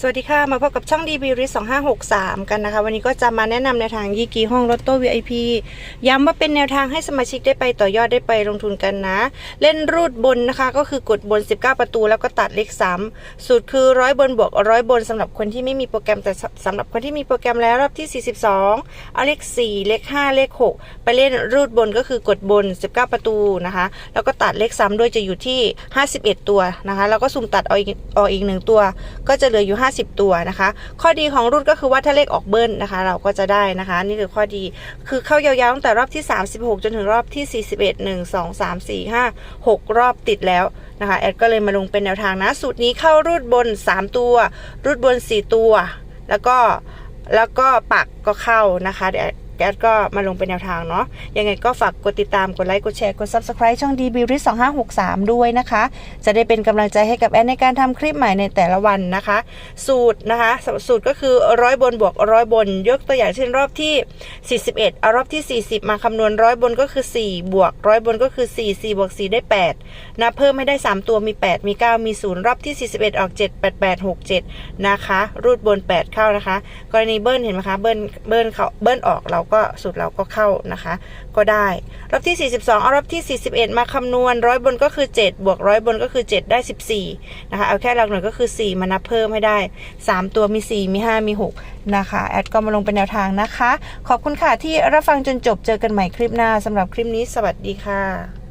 สวัสดีค่ะ มาพบกับช่องดีบีริส2563 กันนะคะ วันนี้ก็จะมาแนะนำแนวทางยี่กีห้องลอตโต้ VIP ย้ำว่าเป็นแนวทางให้สมาชิกได้ไปต่อยอดได้ไปลงทุนกันนะ เล่นรูดบนนะคะ ก็คือกดบน 19 ประตูแล้วก็ตัดเลข3สูตรคือร้อยบนบวกร้อยบนสำหรับคนที่ไม่มีโปรแกรมแต่สำหรับคนที่มีโปรแกรมแล้วรอบที่ 42 เอาเลข 4 เลข 5 เลข 6 ไปเล่นรูดบนก็คือกดบน 19 ประตูนะคะ แล้วก็ตัดเลขซ้ำด้วยจะอยู่ที่ 51 ตัวนะคะ แล้วก็สุ่มตัดเอาอีกออกอีกหนึ่งตัว ก็จะเหลืออยู่50 ตัวนะคะ ข้อดีของรุ่นก็คือว่าถ้าเลขออกเบิ้ลนะคะ เราก็จะได้นะคะ นี่คือข้อดีคือเข้ายาวๆตั้งแต่รอบที่ 36 จนถึงรอบที่ 41 1 2 3 4 5 6 รอบติดแล้วนะคะแอดก็เลยมาลงเป็นแนวทางนะ สูตรนี้เข้ารูดบน 3 ตัว รูดบน 4 ตัว แล้วก็แล้วก็ปักก็เข้านะคะเดี๋ยว แอดก็มาลงเป็นแนวทางเนาะยังไงก็ฝากกดติดตามกดไลค์กดแชร์กด Subscribe ช่อง d b r i 2563ด้วยนะคะ จะได้เป็นกำลังใจให้กับแอดในการทำคลิปใหม่ในแต่ละวันนะคะ สูตรนะคะสูตรก็คือร้อยบนบวกร้อยบน ยกตัวอย่างเช่นรอบที่ 41เอารอบที่ 40 มาคำนวณร้อยบนก็คือ 4 บวกร้อยบนก็คือ 4 4บวก4ได้ 8นะเพิ่มให้ได้ 3 ตัวมี 8 มี 9 มี 0 รอบที่ 41 ออก 7 8 8 6 7 นะคะ รูดบน 8 เข้านะคะ กรณีเบิ้ลเห็นไหมคะเบิ้ลเบิ้ลเขาเบิ้ลออกเราก็สูตรเราก็เข้านะคะ ก็ได้ รอบที่ 42 เอารอบที่ 41 มาคำนวณร้อยบนก็คือ 7 บวกร้อยบนก็คือ 7 ได้ 14 นะคะ เอาแค่หลักหน่วยก็คือ 4 มานับเพิ่มให้ได้ 3 ตัวมี 4 มี 5 มี 6 นะคะ แอดก็มาลงเป็นแนวทางนะคะ ขอบคุณค่ะที่รับฟังจนจบเจอกันใหม่คลิปหน้าสำหรับคลิปนี้สวัสดีค่ะ